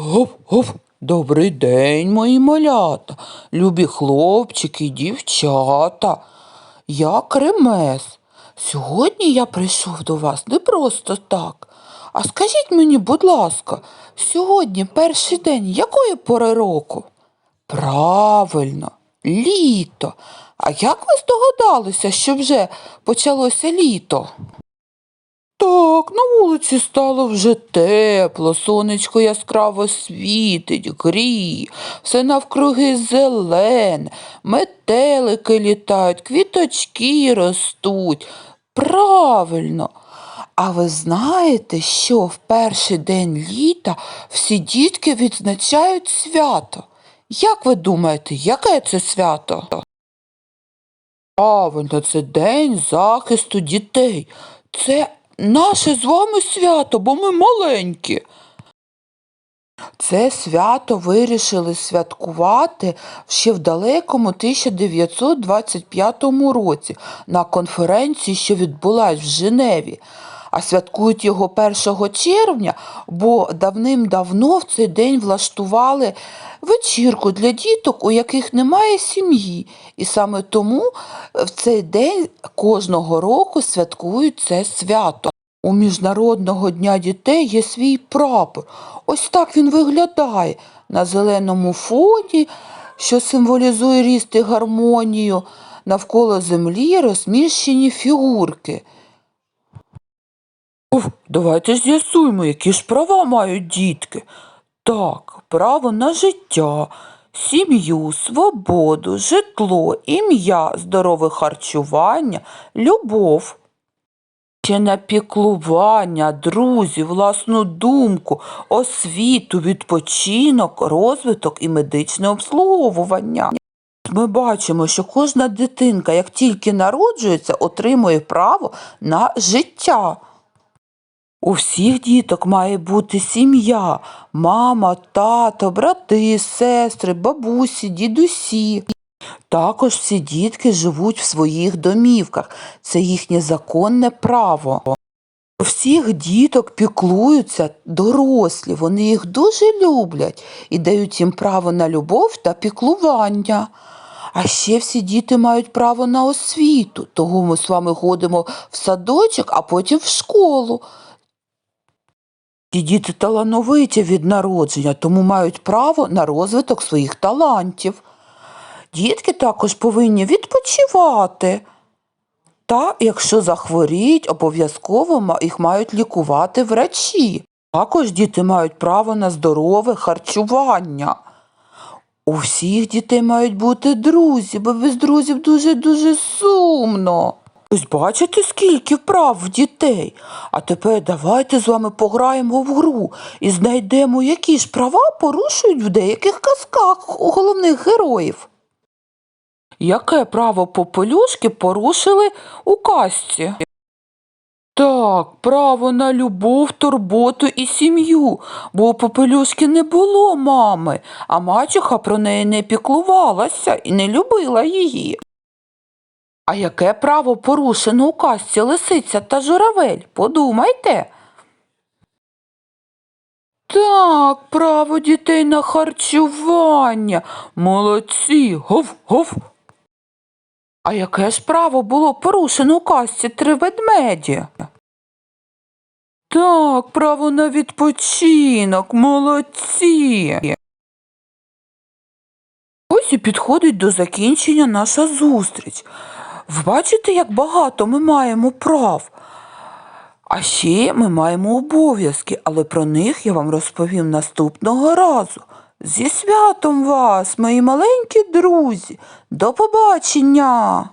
Гоп-гоп. Добрий день, мої малята, любі хлопчики, й дівчата. Я Кремес. Сьогодні я прийшов до вас не просто так. А скажіть мені, будь ласка, сьогодні перший день якої пори року? Правильно, літо. А як ви здогадалися, що вже почалося літо? Так, на вулиці стало вже тепло, сонечко яскраво світить, гріє, все навкруги зелене, метелики літають, квіточки ростуть. Правильно. А ви знаєте, що в перший день літа всі дітки відзначають свято? Як ви думаєте, яке це свято? Правильно, це День захисту дітей. Це наше з вами свято, бо ми маленькі. Це свято вирішили святкувати ще в далекому 1925 році на конференції, що відбулась в Женеві. А святкують його 1 червня, бо давним-давно в цей день влаштували вечірку для діток, у яких немає сім'ї. І саме тому в цей день кожного року святкують це свято. У Міжнародного дня дітей є свій прапор. Ось так він виглядає на зеленому фоні, що символізує ріст і гармонію. Навколо землі розміщені фігурки. Давайте з'ясуємо, які ж права мають дітки. Так, право на життя, сім'ю, свободу, житло, ім'я, здорове харчування, любов. На піклування, друзів, власну думку, освіту, відпочинок, розвиток і медичне обслуговування. Ми бачимо, що кожна дитинка, як тільки народжується, отримує право на життя. У всіх діток має бути сім'я, мама, тато, брати, сестри, бабусі, дідусі. Також всі дітки живуть в своїх домівках. Це їхнє законне право. У всіх діток піклуються дорослі, вони їх дуже люблять і дають їм право на любов та піклування. А ще всі діти мають право на освіту, того ми з вами ходимо в садочок, а потім в школу. Ті діти талановиті від народження, тому мають право на розвиток своїх талантів. Дітки також повинні відпочивати. Та, якщо захворіють, обов'язково їх мають лікувати врачі. Також діти мають право на здорове харчування. У всіх дітей мають бути друзі, бо без друзів дуже-дуже сумно. Ось бачите, скільки прав в дітей. А тепер давайте з вами пограємо в гру і знайдемо, які ж права порушують в деяких казках у головних героїв. Яке право попелюшки порушили у казці? Так, право на любов, турботу і сім'ю, бо у попелюшки не було мами, а мачуха про неї не піклувалася і не любила її. А яке право порушено у казці лисиця та журавель? Подумайте. Так, право дітей на харчування. Молодці. Гов-гов. А яке ж право було порушено у казці три ведмеді? Так, право на відпочинок, молодці. Ось і підходить до закінчення наша зустріч. Ви бачите, як багато ми маємо прав. А ще ми маємо обов'язки, але про них я вам розповім наступного разу. Зі святом вас, мої маленькі друзі. До побачення!